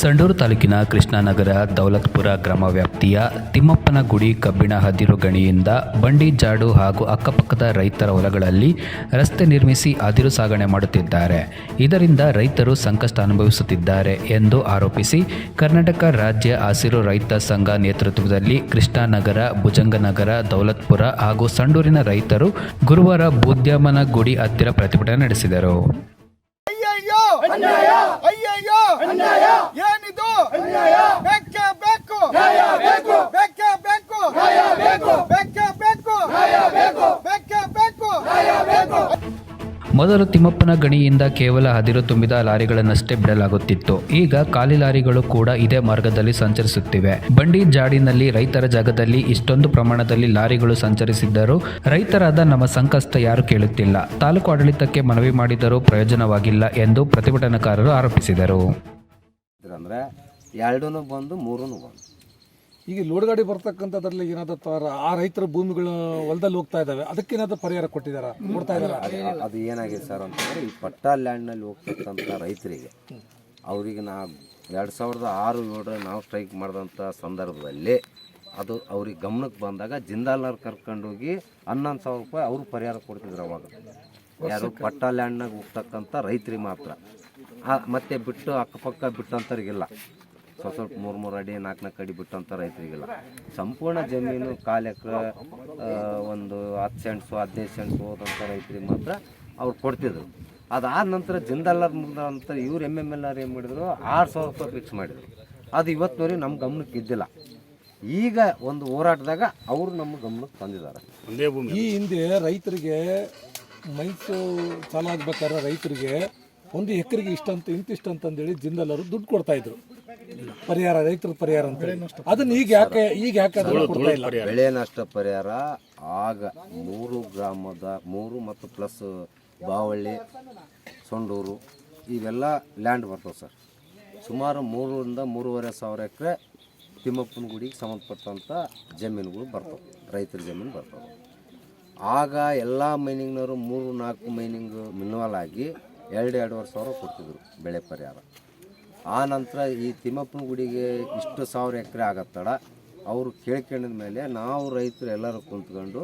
ಸಂಡೂರು ತಾಲೂಕಿನ ಕೃಷ್ಣಾನಗರ ದೌಲತ್ಪುರ ಗ್ರಾಮ ವ್ಯಾಪ್ತಿಯ ತಿಮ್ಮಪ್ಪನ ಗುಡಿ ಕಬ್ಬಿಣ ಹದಿರು ಗಣಿಯಿಂದ ಬಂಡಿ ಜಾಡು ಹಾಗೂ ಅಕ್ಕಪಕ್ಕದ ರೈತರ ಹೊಲಗಳಲ್ಲಿ ರಸ್ತೆ ನಿರ್ಮಿಸಿ ಅದಿರು ಸಾಗಣೆ ಮಾಡುತ್ತಿದ್ದಾರೆ. ಇದರಿಂದ ರೈತರು ಸಂಕಷ್ಟ ಅನುಭವಿಸುತ್ತಿದ್ದಾರೆ ಎಂದು ಆರೋಪಿಸಿ ಕರ್ನಾಟಕ ರಾಜ್ಯ ಹಸಿರು ರೈತ ಸಂಘ ನೇತೃತ್ವದಲ್ಲಿ ಕೃಷ್ಣಾನಗರ, ಭುಜಂಗನಗರ, ದೌಲತ್ಪುರ ಹಾಗೂ ಸಂಡೂರಿನ ರೈತರು ಗುರುವಾರ ಬುದ್ಯಮನ ಗುಡಿ ಹತ್ತಿರ ಪ್ರತಿಭಟನೆ ನಡೆಸಿದರು. ಅನ್ಯಾಯ ಅನ್ಯಾಯ ಅನ್ಯಾಯ ಬೇಕೇ ಬೇಕು ನ್ಯಾಯ ಬೇಕು. ಬೇಕೇ ಬೇಕು ನ್ಯಾಯ ಬೇಕು. ಬೇಕೇ ಬೇಕು ನ್ಯಾಯ ಬೇಕು. ಬೇಕೇ ಬೇಕು ನ್ಯಾಯ ಬೇಕು. ಮೊದಲು ತಿಮ್ಮಪ್ಪನ ಗಣಿಯಿಂದ ಕೇವಲ ಹದಿರು ತುಂಬಿದ ಲಾರಿಗಳನ್ನಷ್ಟೇ ಬಿಡಲಾಗುತ್ತಿತ್ತು. ಈಗ ಖಾಲಿ ಲಾರಿಗಳು ಕೂಡ ಇದೇ ಮಾರ್ಗದಲ್ಲಿ ಸಂಚರಿಸುತ್ತಿವೆ. ಬಂಡಿ ಜಾಡಿನಲ್ಲಿ ರೈತರ ಜಾಗದಲ್ಲಿ ಇಷ್ಟೊಂದು ಪ್ರಮಾಣದಲ್ಲಿ ಲಾರಿಗಳು ಸಂಚರಿಸಿದ್ದರೂ ರೈತರಾದ ನಮ್ಮ ಸಂಕಷ್ಟ ಯಾರು ಕೇಳುತ್ತಿಲ್ಲ. ತಾಲೂಕು ಆಡಳಿತಕ್ಕೆ ಮನವಿ ಮಾಡಿದರೂ ಪ್ರಯೋಜನವಾಗಿಲ್ಲ ಎಂದು ಪ್ರತಿಭಟನಾಕಾರರು ಆರೋಪಿಸಿದರು. ಅಂದ್ರೆ ಎರಡೂ ಬಂದು ಮೂರೂ ಬಂದು. ಈಗ ಲೋಡ್ಗಾಡಿ ಬರ್ತಕ್ಕಂಥದ್ರಲ್ಲಿ ಏನಾದ್ರು ತರ- ಆ ರೈತರ ಭೂಮಿಗಳು ಹೊಲದಲ್ಲಿ ಹೋಗ್ತಾ ಇದಾವೆ ಅದಕ್ಕೆ ಏನಾದ್ರೂ ಪರಿಹಾರ ಕೊಟ್ಟಿದಾರ ಕೊಡ್ತಾ ಇದಾರ ಅದು- ಅದು ಏನಾಗಿದೆ ಸರ್ ಅಂತಂದ್ರೆ ಈ ಪಟ್ಟ ಲ್ಯಾಂಡ್ನಲ್ಲಿ ಹೋಗ್ತಕ್ಕಂಥ ರೈತರಿಗೆ ಅವರಿಗೆ ನಾ ಎರಡು ಸಾವಿರದ ಆರು ಏಳರ ನಾವು ಸ್ಟ್ರೈಕ್ ಮಾಡಿದಂಥ ಸಂದರ್ಭದಲ್ಲಿ ಅದು ಅವ್ರಿಗೆ ಗಮನಕ್ಕೆ ಬಂದಾಗ ಜಿಂದಾಲ್ನವ್ರು ಕರ್ಕೊಂಡೋಗಿ ಹನ್ನೊಂದು ಸಾವಿರ ರೂಪಾಯಿ ಅವರು ಪರಿಹಾರ ಕೊಡ್ತಿದ್ರು ಅವಾಗ. ಯಾರು ಪಟ್ಟ ಲ್ಯಾಂಡ್ನಾಗ ಹೋಗ್ತಕ್ಕಂಥ ರೈತರಿಗೆ ಮಾತ್ರ. ಮತ್ತೆ ಬಿಟ್ಟು ಅಕ್ಕಪಕ್ಕ ಬಿಟ್ಟಂಥವ್ರಿಗಿಲ್ಲ ಸ್ವಲ್ಪ ಸ್ವಲ್ಪ ಮೂರು ಮೂರು ಅಡಿ ನಾಲ್ಕು ನಾಲ್ಕು ಅಡಿ ಬಿಟ್ಟಂಥ ರೈತರಿಗೆಲ್ಲ. ಸಂಪೂರ್ಣ ಜಮೀನು ಕಾಲು ಎಕರೆ ಒಂದು ಹತ್ತು ಸೆಂಟ್ಸು ಹದಿನೈದು ಸೆಂಟ್ಸು ಹೋದಂಥ ರೈತರಿಗೆ ಮಾತ್ರ ಅವ್ರು ಕೊಡ್ತಿದ್ರು. ಅದಾದ ನಂತರ ಜಿಂದಲ್ಲರ್ ಮುಂದೆ ಅಂತ ಇವ್ರು ಎಂ ಎಂ ಎಲ್ ಆರ್ ಏನು ಮಾಡಿದ್ರು? ಆರು ಸಾವಿರ ರೂಪಾಯಿ ಫಿಕ್ಸ್ ಮಾಡಿದ್ರು. ಅದು ಇವತ್ತಿನವರೆಗೆ ನಮ್ಮ ಗಮನಕ್ಕೆ ಇದ್ದಿಲ್ಲ. ಈಗ ಒಂದು ಹೋರಾಟದಾಗ ಅವರು ನಮ್ಮ ಗಮನಕ್ಕೆ ತಂದಿದ್ದಾರೆ. ಈ ಹಿಂದೆ ರೈತರಿಗೆ ಮೈಸೂರು ಸಾಲ ಆಗ್ಬೇಕಾದ್ರೆ ರೈತರಿಗೆ ಒಂದು ಎಕರೆಗೆ ಇಷ್ಟ ಅಂತ ಇಂತಿಷ್ಟ ಅಂತಂದೇಳಿ ಜಿಂದಲರು ದುಡ್ಡು ಕೊಡ್ತಾ ಇದ್ರು. ಪರಿಹಾರ ರೈತರ ಪರಿಹಾರ ಅಂತ ಅದನ್ನ ಈಗ ಯಾಕೆ ಈಗ ಯಾಕೆ ಅದನ್ನ ಕೊಡ್ತಾ ಇಲ್ಲ? ಬೆಳೆ ನಷ್ಟ ಪರಿಹಾರ ಆಗ ಮೂರು ಗ್ರಾಮದ ಮೂರು ಮತ್ತು ಪ್ಲಸ್ ಬಾವಳ್ಳಿ ಸೊಂಡೂರು ಇವೆಲ್ಲ ಲ್ಯಾಂಡ್ ಬರ್ತವೆ ಸರ್. ಸುಮಾರು ಮೂರರಿಂದ ಮೂರುವರೆ ಸಾವಿರ ಎಕರೆ ತಿಮ್ಮಪ್ಪನ ಗುಡಿಗೆ ಸಂಬಂಧಪಟ್ಟಂಥ ಜಮೀನುಗಳು ಬರ್ತವೆ ರೈತರ ಜಮೀನು ಬರ್ತವೆ. ಆಗ ಎಲ್ಲ ಮೈನಿಂಗ್ನವರು ಮೂರು ನಾಲ್ಕು ಮೈನಿಂಗ್ ಮಿನ್ವಾಲ್ ಆಗಿ ಎರಡು ಎರಡೂವರೆ ಸಾವಿರ ಕೊಡ್ತಿದ್ರು ಬೆಳೆ ಪರಿಹಾರ. ಆ ನಂತರ ಈ ತಿಮ್ಮಪ್ಪನ ಗುಡಿಗೆ ಇಷ್ಟು ಸಾವಿರ ಎಕರೆ ಆಗತ್ತಡ ಅವರು ಕೇಳ್ಕೊಂಡಿದ ಮೇಲೆ ನಾವು ರೈತರು ಎಲ್ಲರೂ ಕುಂತ್ಕೊಂಡು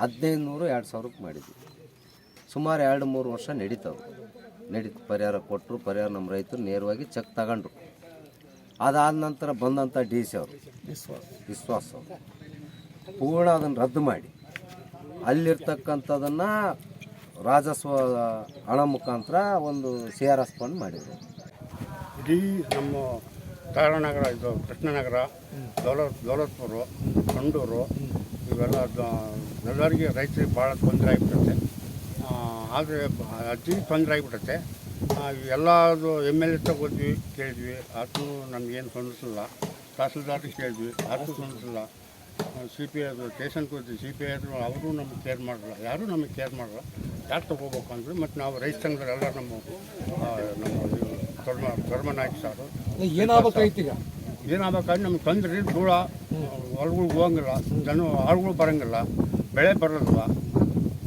ಹದಿನೈದು ನೂರು ಎರಡು ಸಾವಿರಕ್ಕೆ ಮಾಡಿದ್ವಿ. ಸುಮಾರು ಎರಡು ಮೂರು ವರ್ಷ ನಡೀತವೆ. ನಡೀತು, ಪರಿಹಾರ ಕೊಟ್ಟರು ಪರಿಹಾರ ನಮ್ಮ ರೈತರು ನೇರವಾಗಿ ಚೆಕ್ ತಗೊಂಡ್ರು. ಅದಾದ ನಂತರ ಬಂದಂಥ ಡಿ ಸಿ ಅವರು. ವಿಶ್ವಾಸ ವಿಶ್ವಾಸ ಪೂರ್ಣ ಅದನ್ನು ರದ್ದು ಮಾಡಿ. ಅಲ್ಲಿರ್ತಕ್ಕಂಥದನ್ನು ರಾಜಸ್ವ ಹಣ ಮುಖಾಂತರ ಒಂದು ಸಿ ಆರ್ ಎಸ್ ಫಂಡ್ ಮಾಡಿದರು. ಇಡೀ ನಮ್ಮ ತಾರಾನಗರ, ಇದು ಕೃಷ್ಣನಗರ, ದೌಲತ್, ದೌಲತ್ಪುರು ಸಂಡೂರು ಇವೆಲ್ಲ ಎಲ್ಲರಿಗೆ ರೈತರಿಗೆ ಭಾಳ ತೊಂದರೆ ಆಗಿಬಿಡುತ್ತೆ. ಆದರೆ ಅತಿ ತೊಂದರೆ ಆಗಿಬಿಡುತ್ತೆ. ಎಲ್ಲದು ಎಂ ಎಲ್ ಎ ತಗೋದ್ವಿ, ಕೇಳಿದ್ವಿ. ಅದು ನಮಗೇನು ತೊಂದಿಸಿಲ್ಲ ತಹಸೀಲ್ದಾರ್ಗೆ ಕೇಳಿದ್ವಿ ಅದು ತೊಂದಿಸಿಲ್ಲ ಸಿ ಪಿ ಸ್ಟೇಷನ್ ಹೋದ್ವಿ ಸಿ ಪಿ ಐ ಅವರು ನಮಗೆ ಕೇರ್ ಮಾಡಲ್ಲ ಯಾರೂ ನಮಗೆ ಕೇರ್ ಮಾಡಲ್ಲ ಯಾರು ತೊಗೋಬೇಕು ಅಂದರೆ ಮತ್ತು ನಾವು ರೈತ ಸಂಘದವರೆಲ್ಲ ನಮ್ಮ ನಮ್ಮ ಧರ್ಮ ಧರ್ಮ ನಾಯಕ ಸಾರು. ಈಗ? ಏನಾಗಬೇಕಾದ್ರೆ ನಮ್ಗೆ ತೊಂದರೆ ಧೂಳ ಹೊಲಗಳಿಗೆ ಹೋಗಂಗಿಲ್ಲ ಜನ ಆಳುಗಳು ಬರೋಂಗಿಲ್ಲ ಬೆಳೆ ಬರೋದಿಲ್ಲ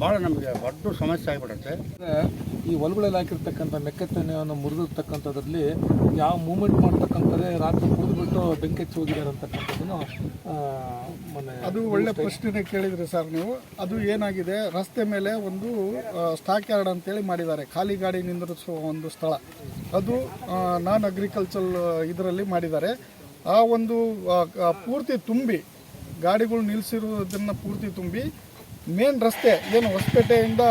ಭಾಳ ನಮಗೆ ದೊಡ್ಡ ಸಮಸ್ಯೆ ಆಗಿಬಿಡುತ್ತೆ. ಈ ಹೊಲಗಳಲ್ಲಿ ಹಾಕಿರ್ತಕ್ಕಂಥ ಮೆಕ್ಕೆತ್ತನೆಯನ್ನು ಮುರಿದಿರ್ತಕ್ಕಂಥದ್ರಲ್ಲಿ ಯಾವ ಮೂಮೆಂಟ್ ಮಾಡ್ತಕ್ಕಂಥದ್ದೇ ರಾತ್ರಿ ಕುಡಿದ್ಬಿಟ್ಟು ಬೆಂಕಿ ಹಚ್ಚಿ ಹೋಗಿದ್ದಾರೆ ಅಂತಕ್ಕಂಥದ್ದನ್ನು ಅದು ಒಳ್ಳೆ ಪ್ರಶ್ನೆ ಕೇಳಿದ್ರಿ ಸರ್ ನೀವು. ಅದು ಏನಾಗಿದೆ ರಸ್ತೆ ಮೇಲೆ ಒಂದು ಸ್ಟಾಕ್ ಯಾರ್ಡ್ ಅಂತೇಳಿ ಮಾಡಿದ್ದಾರೆ. ಖಾಲಿ ಗಾಡಿ ನಿಂದ್ರಿಸುವ ಒಂದು ಸ್ಥಳ. ಅದು ನಾನ್ ಅಗ್ರಿಕಲ್ಚರ್ ಇದರಲ್ಲಿ ಮಾಡಿದ್ದಾರೆ. ಆ ಒಂದು ಪೂರ್ತಿ ತುಂಬಿ ಗಾಡಿಗಳು ನಿಲ್ಲಿಸಿರುವುದನ್ನು ಪೂರ್ತಿ ತುಂಬಿ ಮೇನ್ ರಸ್ತೆ ಏನು ಹೊಸಪೇಟೆಯಿಂದ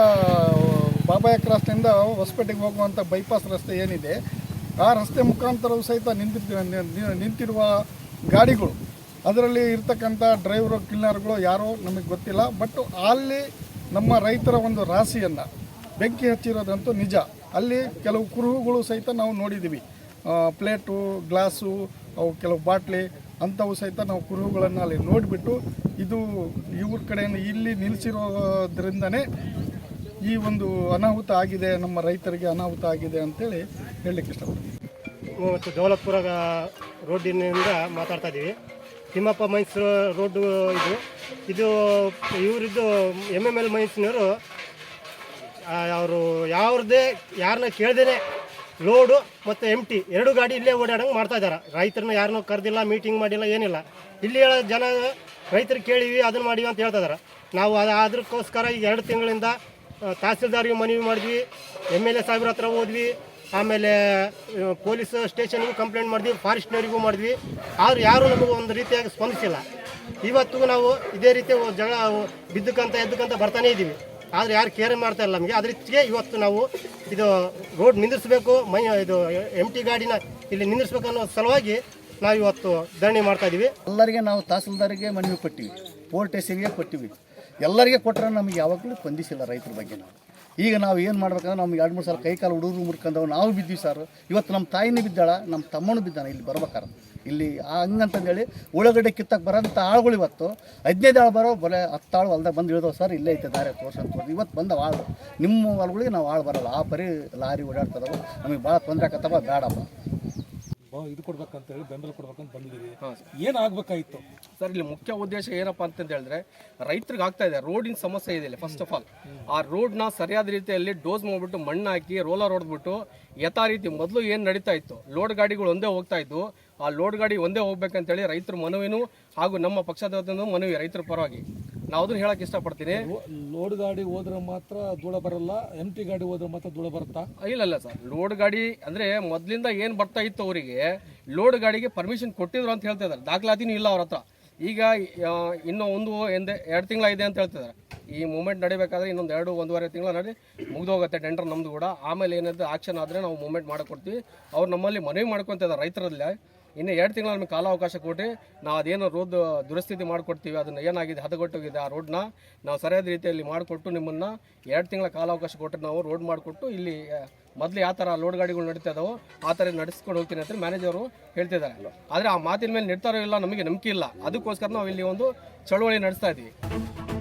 ಬಾಬಾಯ ರಸ್ತೆಯಿಂದ ಹೊಸಪೇಟೆಗೆ ಹೋಗುವಂಥ ಬೈಪಾಸ್ ರಸ್ತೆ ಏನಿದೆ ಆ ರಸ್ತೆ ಮುಖಾಂತರವೂ ಸಹಿತ ನಿಂತಿರ್ತೀವಿ ನಿಂತಿರುವ ಗಾಡಿಗಳು ಅದರಲ್ಲಿ ಇರ್ತಕ್ಕಂಥ ಡ್ರೈವರು ಕ್ಲೀನರ್ಗಳು ಯಾರೋ ನಮಗೆ ಗೊತ್ತಿಲ್ಲ ಬಟ್ ಅಲ್ಲಿ ನಮ್ಮ ರೈತರ ಒಂದು ರಾಶಿಯನ್ನು ಬೆಂಕಿ ಹಚ್ಚಿರೋದಂತೂ ನಿಜ. ಅಲ್ಲಿ ಕೆಲವು ಕುರುಹುಗಳು ಸಹಿತ ನಾವು ನೋಡಿದ್ದೀವಿ ಪ್ಲೇಟು ಗ್ಲಾಸು ಅವು ಕೆಲವು ಬಾಟ್ಲಿ ಅಂಥವು ಸಹಿತ ನಾವು ಕುರುಹುಗಳನ್ನು ಅಲ್ಲಿ ನೋಡಿಬಿಟ್ಟು ಇದು ಇವ್ರ ಕಡೆಯಿಂದ ಇಲ್ಲಿ ನಿಲ್ಲಿಸಿರೋದ್ರಿಂದನೇ ಈ ಒಂದು ಅನಾಹುತ ಆಗಿದೆ, ನಮ್ಮ ರೈತರಿಗೆ ಅನಾಹುತ ಆಗಿದೆ ಅಂತೇಳಿ ಹೇಳಲಿಕ್ಕೆ ಇಷ್ಟಪಡ್ತೀನಿ. ಇವತ್ತು ದೌಲತ್ಪುರ ರೋಡಿನಿಂದ ಮಾತಾಡ್ತಾ ಇದ್ದೀವಿ ತಿಮ್ಮಪ್ಪ ಮೈಸೂರು ರೋಡ್ ಇದು. ಇದು ಇವರಿದ್ದು ಎಂ ಎಂ ಎಲ್ ಮೈನ್ಸ್ನವರು ಅವರು ಯಾವ್ದೇ ಯಾರನ್ನ ಕೇಳ್ದೇನೆ ಲೋಡು ಮತ್ತು ಎಂ ಟಿ ಎರಡು ಗಾಡಿ ಇಲ್ಲೇ ಓಡಾಡಂಗೆ ಮಾಡ್ತಾ ಇದ್ದಾರೆ ರೈತರನ್ನ ಯಾರನ್ನೂ ಕರೆದಿಲ್ಲ ಮೀಟಿಂಗ್ ಮಾಡಿಲ್ಲ, ಏನಿಲ್ಲ. ಇಲ್ಲಿ ಹೇಳೋ ಜನ ರೈತರು ಕೇಳಿವಿ ಅದನ್ನ ಮಾಡಿವಿ ಅಂತ ಹೇಳ್ತಾ ಇದಾರೆ. ನಾವು ಅದು ಅದಕ್ಕೋಸ್ಕರ ಈಗ ಎರಡು ತಿಂಗಳಿಂದ ತಹಸೀಲ್ದಾರ್ಗೆ ಮನವಿ ಮಾಡಿದ್ವಿ ಎಂ ಎಲ್ ಎ ಸಾಹೇಬ್ರ ಹತ್ರ ಹೋದ್ವಿ ಆಮೇಲೆ ಪೊಲೀಸ್ ಸ್ಟೇಷನ್ಗೂ ಕಂಪ್ಲೇಂಟ್ ಮಾಡಿದ್ವಿ ಫಾರೆಸ್ಟ್ನವರಿಗೂ ಮಾಡಿದ್ವಿ. ಆದ್ರೆ ಯಾರೂ ನಮಗೆ ಒಂದು ರೀತಿಯಾಗಿ ಸ್ಪಂದಿಸಿಲ್ಲ. ಇವತ್ತಿಗೂ ನಾವು ಇದೇ ರೀತಿ ಜಗಳ ಬಿದ್ದಕ್ಕಂತ ಎದ್ದಕ್ಕಂತ ಬರ್ತಾನೆ ಇದ್ದೀವಿ. ಆದರೆ ಯಾರು ಕೇರ್ ಮಾಡ್ತಾ ಇಲ್ಲ ನಮಗೆ. ಅದಕ್ಕೆ ಇವತ್ತು ನಾವು ಇದು ರೋಡ್ ನಿಂದಿರಿಸಬೇಕು, ಮೈ, ಇದು ಎಂ ಟಿ ಗಾಡಿನ ಇಲ್ಲಿ ನಿಂದಿರ್ಸ್ಬೇಕು ಅನ್ನೋ ಸಲುವಾಗಿ ನಾವು ಇವತ್ತು ಧರಣಿ ಮಾಡ್ತಾ ಇದ್ದೀವಿ. ಎಲ್ಲರಿಗೆ ನಾವು ತಹಸೀಲ್ದಾರಿಗೆ ಮನವಿ ಕೊಟ್ಟಿವಿ ಪೋರ್ಟ್ ಸ್ಟೇಷನ್ಗೆ ಕೊಟ್ಟಿವಿ. ಎಲ್ಲರಿಗೆ ಕೊಟ್ಟರೆ ನಮಗೆ ಯಾವಾಗಲೂ ಸ್ಪಂದಿಸಿಲ್ಲ ರೈತರ ಬಗ್ಗೆ ನಾವು. ಈಗ ನಾವು ಏನು ಮಾಡ್ಬೇಕಂದ್ರೆ ನಮ್ಗೆ ಎರಡು, ಮೂರು ಸಲ ಕೈ ಕಾಲು ಹುಡುಗರು ಮುರ್ಕೊಂಡವು ನಾವು ಬಿದ್ದೀವಿ ಸರ್. ಇವತ್ತು ನಮ್ಮ ತಾಯಿನೇ ಬಿದ್ದಾಳ ನಮ್ಮ ತಮ್ಮನೂ ಬಿದ್ದಾನೆ, ಇಲ್ಲಿ ಬರ್ಬೇಕಾರೆ ಇಲ್ಲಿ ಹಂಗಂತಂದೇಳಿ ಉಳ್ಳಾಗಡ್ಡೆ ಕಿತ್ತಕ್ಕೆ ಬರೋಂಥ ಆಳುಗಳು ಇವತ್ತು. ಹದಿನೈದು ಆಳು ಬರೋ ಬರೀ ಹತ್ತು ಆಳು ಹೊಲ್ದಾಗ ಬಂದು ಇಳಿದವು ಸರ್, ಇಲ್ಲೇ ಐತೆ ದಾರಿ ತೋರ್ಸಂತ ತೋರಿಸಿ ಇವತ್ತು ಬಂದವ ಆಳು. ನಿಮ್ಮ ಹೊಲಗಳಿಗೆ ನಾವು ಆಳು ಬರಲ್ಲ. ಆ ಪರಿ ಲಾರಿ ಓಡಾಡ್ತದವು. ನಮಗೆ ಭಾಳ ತೊಂದರೆ ಆಕತ್ತವ, ಬೇಡಪ್ಪ. ಬಾ- ಕೊಡ್ಬೇಕಂತ ಹೇಳಿ ಬೆಂಬಲ ಕೊಡ್ಬೇಕಂತ ಬಂದಿದ್ದೀವಿ. ಏನಾಗಬೇಕಾಗಿತ್ತು ಸರ್ ಇಲ್ಲಿ ಮುಖ್ಯ ಉದ್ದೇಶ ಏನಪ್ಪ ಅಂತ ಹೇಳಿದ್ರೆ ರೈತರಿಗೆ ಆಗ್ತಾ ಇದೆ ರೋಡಿನ ಸಮಸ್ಯೆ ಇದೆ ಇಲ್ಲಿ ಫಸ್ಟ್ ಆಫ್ ಆಲ್ ಆ ರೋಡ್ನ ಸರಿಯಾದ ರೀತಿಯಲ್ಲಿ ಡೋಸ್ ಮಾಡಿಬಿಟ್ಟು ಮಣ್ಣು ಹಾಕಿ ರೋಲರ್ ಹೊಡೆದ್ಬಿಟ್ಟು ಯಥಾ ರೀತಿ ಮೊದಲು ಏನು ನಡೀತಾ ಇತ್ತು? ಲೋಡ್ ಗಾಡಿಗಳು ಒಂದೇ ಹೋಗ್ತಾ ಇದ್ವು. ಆ ಲೋಡ್ ಗಾಡಿ ಒಂದೇ ಹೋಗ್ಬೇಕಂತೇಳಿ ರೈತರ ಮನವಿನೂ ಹಾಗೂ ನಮ್ಮ ಪಕ್ಷದ ಮನವಿ ರೈತರ ಪರವಾಗಿ. ನಾವು ಅದನ್ನ ಹೇಳಕ್ ಇಷ್ಟಪಡ್ತೀನಿ. ಲೋಡ್ ಗಾಡಿ ಹೋದ್ರೆ ಮಾತ್ರ ಧೂಳ ಬರಲ್ಲ ಎಂ ಟಿ ಗಾಡಿ ಹೋದ್ರೆ ಮಾತ್ರ ಧೂಳ ಬರುತ್ತಾ? ಇಲ್ಲ ಇಲ್ಲ ಸರ್. ಲೋಡ್ ಗಾಡಿ ಅಂದ್ರೆ ಮೊದಲಿಂದ ಏನು ಬರ್ತಾ ಇತ್ತು ಅವರಿಗೆ ಲೋಡ್ ಗಾಡಿಗೆ ಪರ್ಮಿಷನ್ ಕೊಟ್ಟಿದ್ರು ಅಂತ ಹೇಳ್ತಾ ಇದ್ದಾರೆ. ದಾಖಲಾತಿನೂ ಇಲ್ಲ ಅವ್ರ ಹತ್ರ. ಈಗ ಇನ್ನೂ ಒಂದು ಎಂದೆ ಎರಡು ತಿಂಗಳ ಇದೆ ಅಂತ ಹೇಳ್ತಿದ್ದಾರೆ ಈ ಮೂಮೆಂಟ್ ನಡಿಬೇಕಾದ್ರೆ ಇನ್ನೊಂದು ಎರಡು ಒಂದೂವರೆ ತಿಂಗಳ ನಡಿ ಮುಗ್ದೋಗುತ್ತೆ ಟೆಂಡರ್ ನಮ್ಮದು ಕೂಡ. ಆಮೇಲೆ ಏನಾದ್ರು ಆಕ್ಷನ್ ಆದರೆ ನಾವು ಮೂಮೆಂಟ್ ಮಾಡಿಕೊಡ್ತೀವಿ. ಅವ್ರು ನಮ್ಮಲ್ಲಿ ಮನವಿ ಮಾಡ್ಕೊತಿದ್ದಾರೆ ರೈತರಲ್ಲೇ. ಇನ್ನು ಎರಡು ತಿಂಗಳ ನಮಗೆ ಕಾಲಾವಕಾಶ ಕೊಟ್ಟು ನಾವು ಅದೇನೋ ರೋಡ್ ದುರಸ್ಥಿತಿ ಮಾಡಿಕೊಡ್ತೀವಿ, ಅದನ್ನು ಏನಾಗಿದೆ, ಹದಗೊಟ್ಟೋಗಿದೆ ಆ ರೋಡ್ನ ನಾವು ಸರಿಯಾದ ರೀತಿಯಲ್ಲಿ ಮಾಡಿಕೊಟ್ಟು ನಿಮ್ಮನ್ನು ಎರಡು ತಿಂಗಳ ಕಾಲಾವಕಾಶ ಕೊಟ್ಟು ನಾವು ರೋಡ್ ಮಾಡಿಕೊಟ್ಟು ಇಲ್ಲಿ ಮೊದಲು ಯಾವ ಥರ ಲೋಡ್ ಗಾಡಿಗಳು ನಡೀತಾ ಆ ಥರ ನಡೆಸ್ಕೊಂಡು ಹೋಗ್ತೀನಿ ಅಂತ ಮ್ಯಾನೇಜರು ಹೇಳ್ತಿದ್ದಾರೆ. ಆದರೆ ಆ ಮಾತಿನ ಮೇಲೆ ನಿರ್ತಾರೋ ಇಲ್ಲ, ನಮಗೆ ನಂಬಿಕೆ ಇಲ್ಲ. ಅದಕ್ಕೋಸ್ಕರ ನಾವು ಇಲ್ಲಿ ಒಂದು ಚಳುವಳಿ ನಡೆಸ್ತಾ ಇದ್ದೀವಿ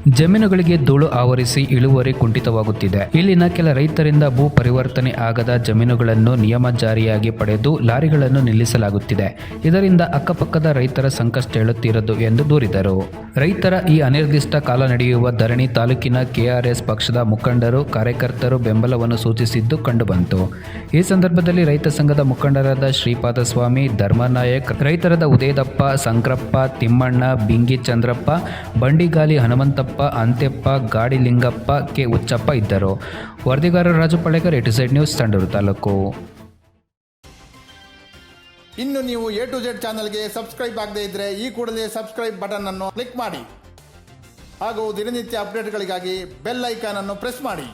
ಜಮೀನುಗಳಿಗೆ ಧೂಳು ಆವರಿಸಿ ಇಳುವರಿ ಕುಂಠಿತವಾಗುತ್ತಿದೆ. ಇಲ್ಲಿನ ಕೆಲ ರೈತರಿಂದ ಭೂ ಪರಿವರ್ತನೆ ಆಗದ ಜಮೀನುಗಳನ್ನು ನಿಯಮ ಜಾರಿಯಾಗಿ ಪಡೆದು ಲಾರಿಗಳನ್ನು ನಿಲ್ಲಿಸಲಾಗುತ್ತಿದೆ. ಇದರಿಂದ ಅಕ್ಕಪಕ್ಕದ ರೈತರ ಸಂಕಷ್ಟ ಹೇಳುತ್ತಿರದು ಎಂದು ದೂರಿದರು. ರೈತರ ಈ ಅನಿರ್ದಿಷ್ಟ ಕಾಲ ನಡೆಯುವ ಧರಣಿ ತಾಲೂಕಿನ ಕೆಆರ್ಎಸ್ ಪಕ್ಷದ ಮುಖಂಡರು, ಕಾರ್ಯಕರ್ತರು ಬೆಂಬಲವನ್ನು ಸೂಚಿಸಿದ್ದು ಕಂಡುಬಂತು. ಈ ಸಂದರ್ಭದಲ್ಲಿ ರೈತ ಸಂಘದ ಮುಖಂಡರಾದ ಶ್ರೀಪಾದ ಸ್ವಾಮಿ ಧರ್ಮನಾಯಕ್, ರೈತರದ ಉದಯದಪ್ಪ, ಸಂಕ್ರಪ್ಪ, ತಿಮ್ಮಣ್ಣ ಬಿಂಗಿ ಚಂದ್ರಪ್ಪ ಬಂಡಿಗಾಲಿ ಹನುಮಂತಪ್ಪ ಅಂತ್ಯಪ್ಪ, ಗಾಡಿಲಿಂಗಪ್ಪ, ಕೆ ಹುಚ್ಚಪ್ಪ ಇದ್ದರು. ವರದಿಗಾರ Raju Palekar A to side news Sandur taluk. ಇನ್ನು ನೀವು ಎ ಟು ಜೆಡ್ ಚಾನಲ್ಗೆ ಸಬ್ಸ್ಕ್ರೈಬ್ ಆಗದೇ ಇದ್ರೆ ಈ ಕೂಡಲೇ ಸಬ್ಸ್ಕ್ರೈಬ್ ಬಟನ್ ಅನ್ನು ಕ್ಲಿಕ್ ಮಾಡಿ. ಹಾಗೂ ದಿನನಿತ್ಯ ಅಪ್ಡೇಟ್ಗಳಿಗಾಗಿ ಬೆಲ್ ಐಕಾನ್ ಅನ್ನು ಪ್ರೆಸ್ ಮಾಡಿ.